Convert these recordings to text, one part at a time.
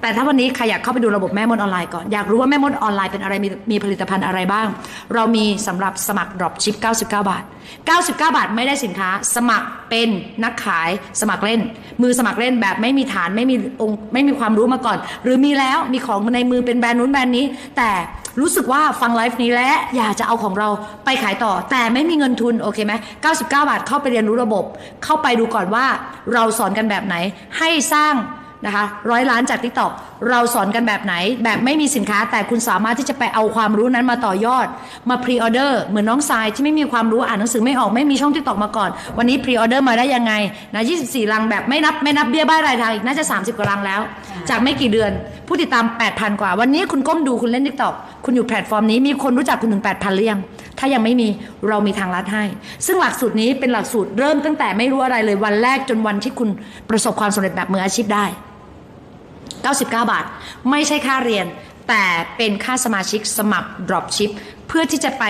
แต่ถ้าวันนี้ใครอยากเข้าไปดูระบบแม่มดออนไลน์ก่อน อยากรู้ว่าแม่มดออนไลน์เป็นอะไรมีมีผลิตภัณฑ์อะไรบ้าง เรามีสำหรับสมัคร drop ship 99 บาท 99 บาทไม่ได้สินค้า สมัครเป็นนักขายสมัครเล่น มือสมัครเล่นแบบไม่มีฐานไม่มีองค์ไม่มีความรู้มาก่อน หรือมีแล้วมีของในมือเป็นแบรนด์นู้นแบรนด์นี้ แต่รู้สึกว่าฟังไลฟ์นี้และอยากจะเอาของเราไปขายต่อ แต่ไม่มีเงินทุนโอเคไหม99 บาทเข้าไปเรียนรู้ระบบ เข้าไปดูก่อนว่าเราสอนกันแบบไหนให้สร้าง นะคะร้อยล้านจาก t ิ k t o k เราสอนกันแบบไหน แบบไม่มีสินค้าแต่คุณสามารถที่จะไปเอาความรู้นั้นมาต่อยอด มาพรีออเดอร์เหมือนน้องทรายที่ไม่มีความรู้อ่านหนังสือไม่ออกไม่มีช่อง t ิ k t o k มาก่อน วันนี้พรีออเดอร์มาได้ยังไงนะ24 ลังแบบไม่นับไม่นับเบี้ยบ้ายรายทางอีกน่าจะ 30 กว่าลังแล้ว จากไม่กี่เดือนผู้ติดตาม 8,000 กว่า วันนี้คุณก้มดูคุณเล่น t ิ k t o k คุณอยู่แพลตฟอร์มนี้มีคนรู้จักคุณถึง8,000หรือยังถ้ายังไม่มีเรามีทางลัดให้ ซึ่งหลักสูตรนี้เป็นหลักสูตรเริ่มตั้งแต่ไม่รู้อะไรเลยวันแรกจนวันที่คุณประสบความสำเร็จแบบมืออาชีพได้ 99 บาท ไม่ใช่ค่าเรียน แต่เป็นค่าสมาชิกสมัคร Dropship เพื่อที่จะไป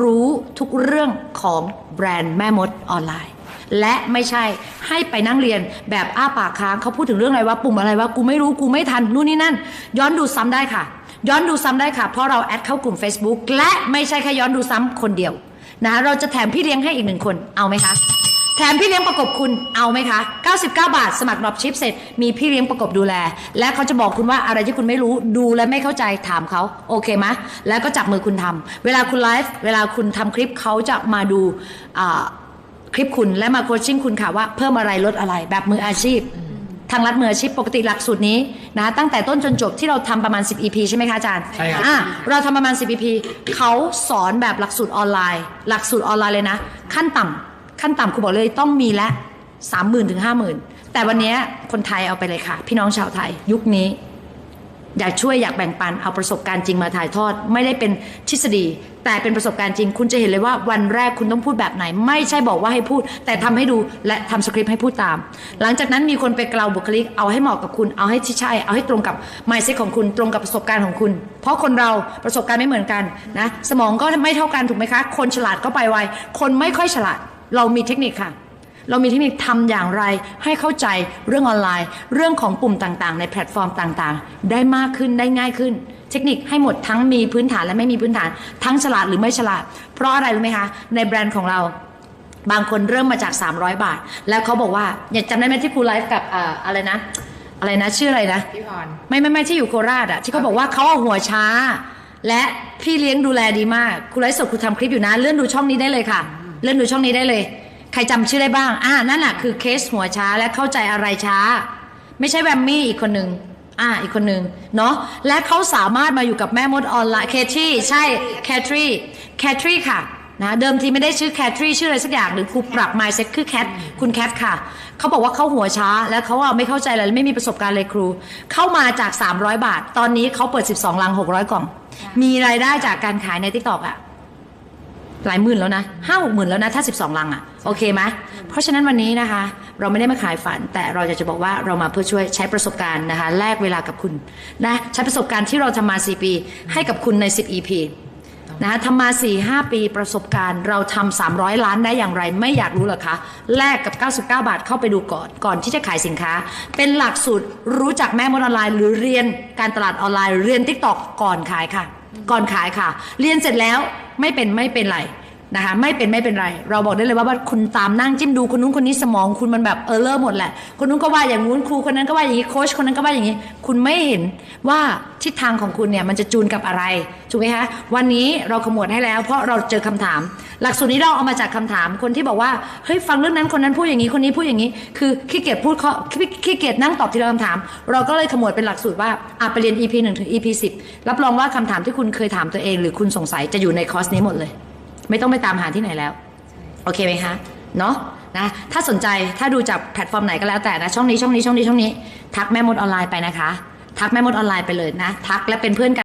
รู้ทุกเรื่องของแบรนด์แม่มดออนไลน์ และไม่ใช่ให้ไปนั่งเรียนแบบอ้าปากค้างเขาพูดถึงเรื่องอะไรว่าปุ่มอะไรว่ากูไม่รู้กูไม่ทันนู่นนี่นั่น ย้อนดูซ้ำได้ค่ะ ย้อนดูซ้ำได้ค่ะ เพราะเราแอดเข้ากลุ่ม Facebook และไม่ใช่แค่ย้อนดูซ้ำคนเดียวนะคะเราจะแถมพี่เลี้ยงให้อีกหนึ่งคนเอาไหมคะ แถมพี่เลี้ยงประกบคุณเอาไหมคะ 99 บาท สมัครดรอปชิปเสร็จ มีพี่เลี้ยงประกบดูแล และเขาจะบอกคุณว่าอะไรที่คุณไม่รู้ดูและไม่เข้าใจถามเขาโอเคไหมแล้วก็จับมือคุณทำเวลาคุณไลฟ์เวลาคุณทำคลิปเขาจะมาดูอ่าคลิปคุณและมาโคชชิ่งคุณค่ะว่าเพิ่มอะไรลดอะไรแบบมืออาชีพ ทางรัฐมืออาชีพปกติหลักสูตรนี้นะตั้งแต่ต้นจนจบที่เราทำประมาณ 10 EP ใช่ไหมคะอาจารย์ใช่ครับอะเราทำประมาณ 10 EP เขาสอนแบบหลักสูตรออนไลน์ หลักสูตรออนไลน์เลยนะ ขั้นต่ำ ขั้นต่ำครูบอกเลยต้องมีละสามหมื่นถึงห้าหมื่นแต่วันนี้คนไทยเอาไปเลยค่ะ พี่น้องชาวไทย ยุคนี้ อยากช่วยอยากแบ่งปันเอาประสบการณ์จริงมาถ่ายทอด ไม่ได้เป็นทฤษฎี แต่เป็นประสบการณ์จริง คุณจะเห็นเลยว่าวันแรกคุณต้องพูดแบบไหน ไม่ใช่บอกว่าให้พูด แต่ทำให้ดูและทำสคริปต์ให้พูดตาม หลังจากนั้นมีคนไปกลาวบุคลิกเอาให้เหมาะกับคุณเอาให้ที่ใช่ เอาให้ตรงกับ mindset ของคุณตรงกับประสบการณ์ของคุณ เพราะคนเราประสบการณ์ไม่เหมือนกันนะสมองก็ไม่เท่ากันถูกไหมคะ คนฉลาดก็ไปไวคนไม่ค่อยฉลาด เรามีเทคนิคค่ะ เรามีเทคนิคทำอย่างไร ให้เข้าใจเรื่องออนไลน์ เรื่องของปุ่มต่างๆ ในแพลตฟอร์มต่างๆ ได้มากขึ้นได้ง่ายขึ้น เทคนิคให้หมดทั้งมีพื้นฐานและไม่มีพื้นฐาน ทั้งฉลาดหรือไม่ฉลาด เพราะอะไรรู้ไหมคะในแบรนด์ของเราบางคนเริ่มมาจาก 300 บาท แล้วเขาบอกว่าอย่าจำได้ไหมที่ครูไลฟ์กับอ่าอะไรนะ อะไรนะชื่ออะไรนะพี่พรไม่ไม่ไม่ที่อยู่โคราชอะที่เขาบอกว่าเขาเอาหัวช้า และพี่เลี้ยงดูแลดีมากครูไลฟ์สดครูทำคลิปอยู่นะ เลื่อนดูช่องนี้ได้เลยค่ะ เลื่อนดูช่องนี้ได้เลย ใครจำชื่อได้บ้าง อ่านั่นน่ะคือเคสหัวช้าและเข้าใจอะไรช้า ไม่ใช่แวมมี่อีกคนหนึ่งอ่าอีกคนหนึ่งเนาะและเขาสามารถมาอยู่กับแม่มดออนไลน์เคทรีใช่แคทรีแคทรีค่ะนะเดิมทีไม่ได้ชื่อแคทรีชื่ออะไรสักอย่างหรือครูปรับไมซ์เซ็ตคือแคทคุณแคทค่ะ เขาบอกว่าเขาหัวช้า แล้วเขาไม่เข้าใจอะไรไม่มีประสบการณ์เลยครู เข้ามาจาก 300 บาท ตอนนี้เขาเปิด 12 ลัง 600 กล่อง มีรายได้จากการขายในทิกตอกอะ หลายหมื่นแล้วนะห้าหกหมื่นแล้วนะถ้า 12 ลังอะ่ะโอเคไหมเพราะฉะนั้นวันนี้นะคะ เราไม่ได้มาขายฝัน แต่เราอยากจะบอกว่าเรามาเพื่อช่วยใช้ประสบการณ์นะคะแลกเวลากับคุณนะใช้ประสบการณ์ที่เราทำมา 4 ปี ให้กับคุณใน 10 EP นะคะทำมา4 5ปีประสบการณ์ เราทำ300 ล้านได้อย่างไร ไม่อยากรู้หรอคะแลกกับ 99 บาทเข้าไปดูก่อนก่อนที่จะขายสินค้า เป็นหลักสูตรรู้จักแม่มดออนไลน์ หรือเรียนการตลาดออนไลน์เรียน TikTok ก่อนขายค่ะ ก่อนขายค่ะ เรียนเสร็จแล้วไม่เป็นไม่เป็นไรนะคะไม่เป็นไม่เป็นไร เราบอกได้เลยว่าว่าคุณตามนั่งจิ้มดูคนนู้นคนนี้สมองคุณมันแบบเออเลอร์หมดแหละ คนนู้นก็ว่าอย่างนู้นครูคนนั้นก็ว่าอย่างนี้โค้ชคนนั้นก็ว่าอย่างนี้ คุณไม่เห็นว่าทิศทางของคุณเนี่ยมันจะจูนกับอะไรถูกไหมคะวันนี้เราขมวดให้แล้ว เพราะเราเจอคำถาม หลักสูตรนี้เราเอามาจากคำถามคนที่บอกว่าเฮ้ยฟังเรื่องนั้นคนนั้นพูดอย่างนี้คนนี้พูดอย่างนี้ คือขี้เกียจพูดข้อขี้ขี้เกียจนั่งตอบทีละคำถาม เราก็เลยขมวดเป็นหลักสูตรว่าอะไปเรียน EP 1ถึง EP 10 รับรองว่าคำถามที่คุณเคยถามตัวเอง หรือคุณสงสัยจะอยู่ในคอร์สนี้หมดเลย ไม่ต้องไปตามหาที่ไหนแล้ว โอเคไหมคะเนาะนะถ้าสนใจถ้าดูจากแพลตฟอร์มไหนก็แล้วแต่นะช่องนี้ช่องนี้ช่องนี้ช่องนี้ ทักแม่มดออนไลน์ไปนะคะ ทักแม่มดออนไลน์ไปเลยนะ ทักและเป็นเพื่อนกัน